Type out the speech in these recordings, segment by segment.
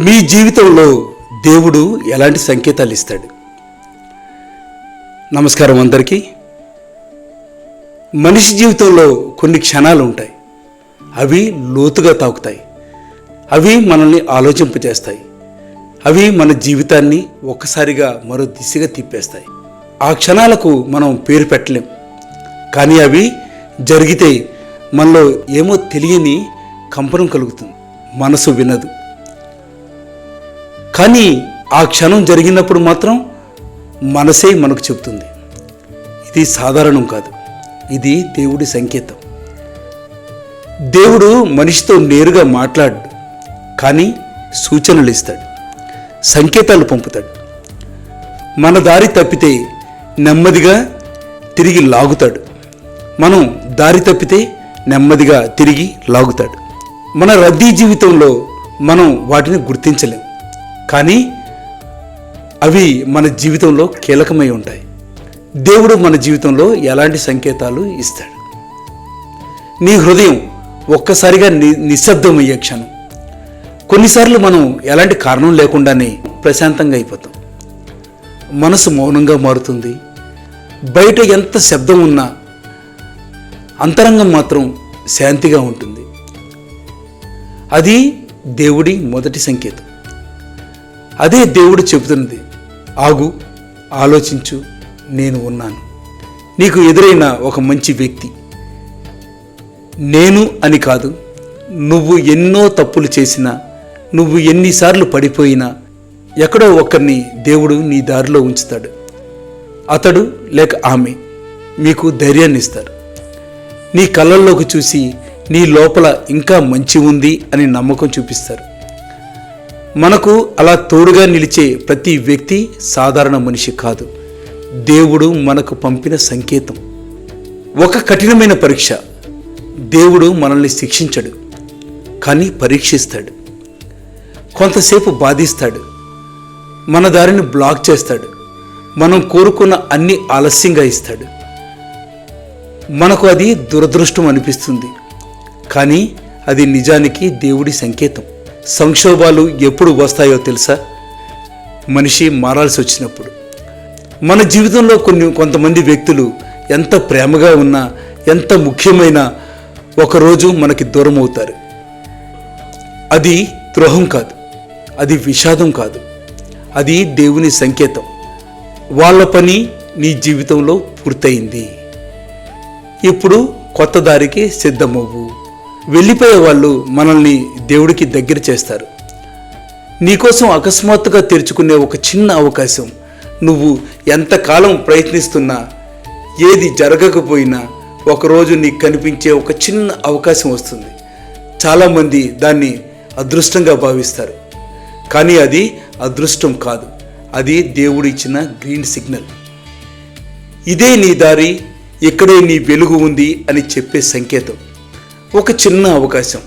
మీ జీవితంలో దేవుడు ఎలాంటి సంకేతాలు ఇస్తాడు? నమస్కారం అందరికీ. మనిషి జీవితంలో కొన్ని క్షణాలు ఉంటాయి. అవి లోతుగా తాకుతాయి. అవి మనల్ని ఆలోచింపజేస్తాయి. అవి మన జీవితాన్ని ఒక్కసారిగా మరో దిశగా తిప్పేస్తాయి. ఆ క్షణాలకు మనం పేరు పెట్టలేం. కానీ అవి జరిగితే మనలో ఏమో తెలియని కంపనం కలుగుతుంది. మనసు వినదు. కానీ ఆ క్షణం జరిగినప్పుడు మాత్రం మనసే మనకు చెబుతుంది. ఇది సాధారణం కాదు. ఇది దేవుడి సంకేతం. దేవుడు మనిషితో నేరుగా మాట్లాడు కానీ సూచనలు ఇస్తాడు సంకేతాలు పంపుతాడు. మన దారి తప్పితే నెమ్మదిగా తిరిగి లాగుతాడు. మనం దారి తప్పితే నెమ్మదిగా తిరిగి లాగుతాడు. మన రద్దీ జీవితంలో మనం వాటిని గుర్తించలేం. కానీ అవి మన జీవితంలో కీలకమై ఉంటాయి. దేవుడు మన జీవితంలో ఎలాంటి సంకేతాలు ఇస్తాడు? నీ హృదయం ఒక్కసారిగా ని నిశ్శబ్దమయ్యే క్షణం. కొన్నిసార్లు మనం ఎలాంటి కారణం లేకుండానే ప్రశాంతంగా అయిపోతాం. మనసు మౌనంగా మారుతుంది. బయట ఎంత శబ్దం ఉన్నా అంతరంగం మాత్రం శాంతిగా ఉంటుంది. అది దేవుడి మొదటి సంకేతం. అదే దేవుడు చెబుతున్నది. ఆగు ఆలోచించు నేను ఉన్నాను. నీకు ఎదురైన ఒక మంచి వ్యక్తి. నేను అని కాదు నువ్వు ఎన్నో తప్పులు చేసినా నువ్వు ఎన్నిసార్లు పడిపోయినా ఎక్కడో ఒకరిని దేవుడు నీ దారిలో ఉంచుతాడు. అతడు లేక ఆమె మీకు ధైర్యాన్ని ఇస్తారు నీ కళ్ళల్లోకి చూసి నీ లోపల ఇంకా మంచి ఉంది అని నమ్మకం చూపిస్తారు. మనకు అలా తోడుగా నిలిచే ప్రతి వ్యక్తి సాధారణ మనిషి కాదు. దేవుడు మనకు పంపిన సంకేతం. ఒక కఠినమైన పరీక్ష. దేవుడు మనల్ని శిక్షించడు కానీ పరీక్షిస్తాడు. కొంతసేపు బాధిస్తాడు. మన దారిని బ్లాక్ చేస్తాడు. మనం కోరుకున్న అన్ని ఆలస్యంగా ఇస్తాడు. మనకు అది దురదృష్టం అనిపిస్తుంది కానీ అది నిజానికి దేవుడి సంకేతం. సంక్షోభాలు ఎప్పుడు వస్తాయో తెలుసా? మనిషి మారాల్సి వచ్చినప్పుడు. మన జీవితంలో కొన్ని కొంతమంది వ్యక్తులు ఎంత ప్రేమగా ఉన్నా ఎంత ముఖ్యమైన ఒకరోజు మనకి దూరం అవుతారు. అది ద్రోహం కాదు అది విషాదం కాదు అది దేవుని సంకేతం. వాళ్ళ పని నీ జీవితంలో పూర్తయింది. ఇప్పుడు కొత్త దారికి సిద్ధమవ్వు. వెళ్ళిపోయే వాళ్ళు మనల్ని దేవుడికి దగ్గర చేస్తారు. నీకోసం అకస్మాత్తుగా తెరుచుకునే ఒక చిన్న అవకాశం. నువ్వు ఎంతకాలం ప్రయత్నిస్తున్నా ఏది జరగకపోయినా ఒకరోజు నీకు కనిపించే ఒక చిన్న అవకాశం వస్తుంది. చాలామంది దాన్ని అదృష్టంగా భావిస్తారు. కానీ అది అదృష్టం కాదు. అది దేవుడు ఇచ్చిన గ్రీన్ సిగ్నల్. ఇదే నీ దారి ఇక్కడే నీ వెలుగు ఉంది అని చెప్పే సంకేతం. ఒక చిన్న అవకాశం.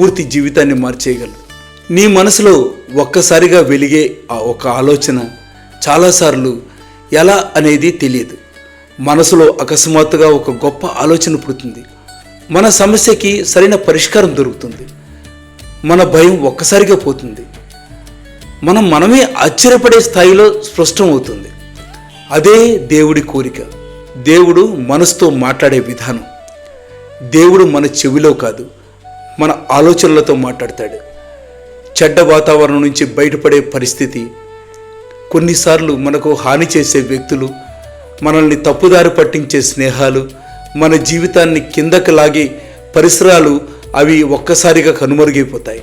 పూర్తి జీవితాన్ని మార్చేయగలదు నీ మనసులో ఒక్కసారిగా వెలిగే ఆ ఒక ఆలోచన చాలాసార్లు ఎలా అనేది తెలియదు. మనసులో అకస్మాత్తుగా ఒక గొప్ప ఆలోచన పుడుతుంది. మన సమస్యకి సరైన పరిష్కారం దొరుకుతుంది. మన భయం ఒక్కసారిగా పోతుంది. మనం మనమే ఆశ్చర్యపడే స్థాయిలో స్పష్టం అవుతుంది అదే దేవుడి కోరిక. దేవుడు మనసుతో మాట్లాడే విధానం. దేవుడు మన చెవిలో కాదు మన ఆలోచనలతో మాట్లాడతాడు. చెడ్డ వాతావరణం నుంచి బయటపడే పరిస్థితి కొన్నిసార్లు మనకు హాని చేసే వ్యక్తులు మనల్ని తప్పుదారి పట్టించే స్నేహాలు మన జీవితాన్ని కిందకి లాగే పరిసరాలు అవి ఒక్కసారిగా కనుమరుగైపోతాయి.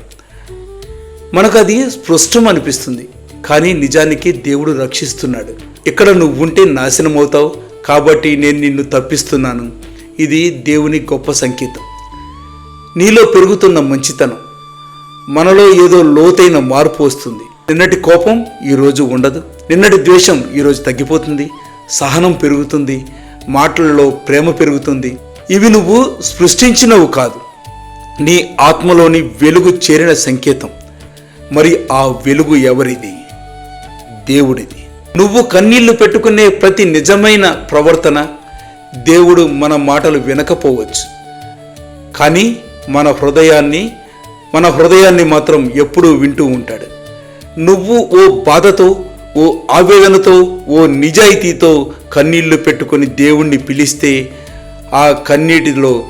మనకు అది స్పృష్టం అనిపిస్తుంది కానీ నిజానికి దేవుడు రక్షిస్తున్నాడు. ఇక్కడ నువ్వు ఉంటే నాశనం అవుతావు కాబట్టి నేను నిన్ను తప్పిస్తున్నాను. ఇది దేవుని గొప్ప సంకేతం. నీలో పెరుగుతున్న మంచితనం. మనలో ఏదో లోతైన మార్పు వస్తుంది. నిన్నటి కోపం ఈరోజు ఉండదు. నిన్నటి ద్వేషం ఈరోజు తగ్గిపోతుంది. సహనం పెరుగుతుంది. మాటలలో ప్రేమ పెరుగుతుంది. ఇవి నువ్వు సృష్టించినవు కాదు. నీ ఆత్మలోని వెలుగు చేరిన సంకేతం. మరి ఆ వెలుగు ఎవరిది? దేవుడిది. నువ్వు కన్నీళ్ళు పెట్టుకునే ప్రతి నిజమైన ప్రవర్తన దేవుడు మన మాటలు వినకపోవచ్చు. కానీ మన హృదయాన్ని మన హృదయాన్ని మాత్రం ఎప్పుడూ వింటూ ఉంటాడు. నువ్వు ఓ బాధతో ఓ ఆవేదనతో ఓ నిజాయితీతో కన్నీళ్ళు పెట్టుకొని దేవుణ్ణి పిలిస్తే ఆ కన్నీటిలో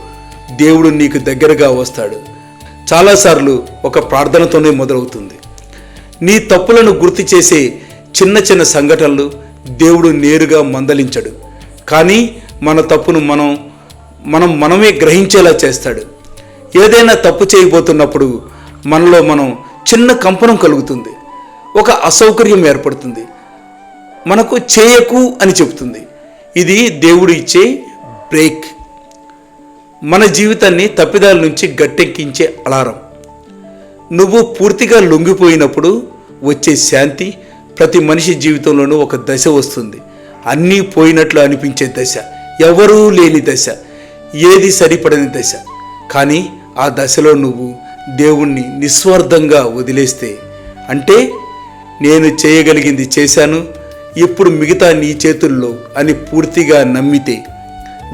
దేవుడు నీకు దగ్గరగా వస్తాడు. చాలాసార్లు ఒక ప్రార్థనతోనే మొదలవుతుంది. నీ తప్పులను గుర్తు చేసే చిన్న చిన్న సంఘటనలు దేవుడు నేరుగా మందలించడు. కానీ మన తప్పును మనం మనం మనమే గ్రహించేలా చేస్తాడు. ఏదైనా తప్పు చేయబోతున్నప్పుడు మనలో మనం చిన్న కంపనం కలుగుతుంది. ఒక అసౌకర్యం ఏర్పడుతుంది. మనకు చేయకు అని చెబుతుంది. ఇది దేవుడు ఇచ్చే బ్రేక్. మన జీవితాన్ని తప్పిదాల నుంచి గట్టెక్కించే అలారం. నువ్వు పూర్తిగా లొంగిపోయినప్పుడు వచ్చే శాంతి ప్రతి మనిషి జీవితంలోనూ ఒక దశ వస్తుంది. అన్నీ పోయినట్లు అనిపించే దశ. ఎవరూ లేని దశ. ఏది సరిపడని దశ. కానీ ఆ దశలో నువ్వు దేవుణ్ణి నిస్వార్థంగా వదిలేస్తే. అంటే నేను చేయగలిగింది చేశాను ఇప్పుడు మిగతా నీ చేతుల్లో అని పూర్తిగా నమ్మితే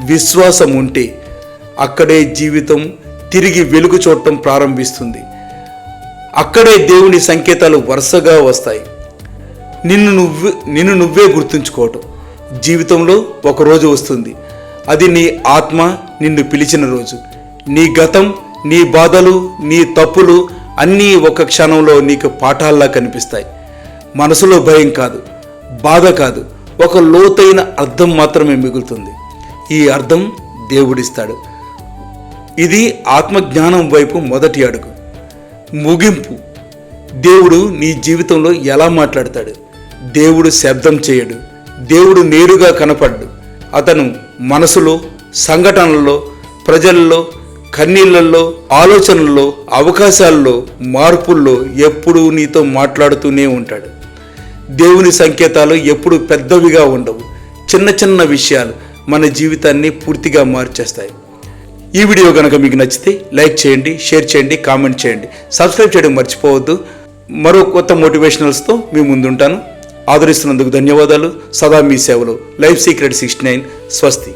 విశ్వాసం ఉంటే అక్కడే జీవితం తిరిగి వెలుగు చూడటం ప్రారంభిస్తుంది. అక్కడే దేవుని సంకేతాలు వరుసగా వస్తాయి. నిన్ను నువ్వు నిన్ను నువ్వే గుర్తుంచుకోవటం. జీవితంలో ఒక రోజు వస్తుంది. అది నీ ఆత్మ నిన్ను పిలిచిన రోజు. నీ గతం నీ బాధలు నీ తప్పులు అన్నీ ఒక క్షణంలో నీకు పాఠాల్లా కనిపిస్తాయి. మనసులో భయం కాదు బాధ కాదు ఒక లోతైన అర్థం మాత్రమే మిగులుతుంది. ఈ అర్థం దేవుడిస్తాడు. ఇది ఆత్మజ్ఞానం వైపు మొదటి అడుగు. ముగింపు. దేవుడు నీ జీవితంలో ఎలా మాట్లాడతాడు? దేవుడు శబ్దం చేయడు. దేవుడు నేరుగా కనపడ్డు. అతను మనసులో సంఘటనల్లో ప్రజల్లో కన్నీళ్ళలో ఆలోచనల్లో అవకాశాల్లో మార్పుల్లో ఎప్పుడూ నీతో మాట్లాడుతూనే ఉంటాడు. దేవుని సంకేతాలు ఎప్పుడు పెద్దవిగా ఉండవు. చిన్న చిన్న విషయాలు మన జీవితాన్ని పూర్తిగా మార్చేస్తాయి. ఈ వీడియో కనుక మీకు నచ్చితే లైక్ చేయండి షేర్ చేయండి కామెంట్ చేయండి. సబ్స్క్రైబ్ చేయడం మర్చిపోవద్దు. మరో కొత్త మోటివేషనల్స్తో మీ ముందుంటాను. ఆదరిస్తున్నందుకు ధన్యవాదాలు. సదా మీ సేవలు. Life secret sixty nine. స్వస్తి.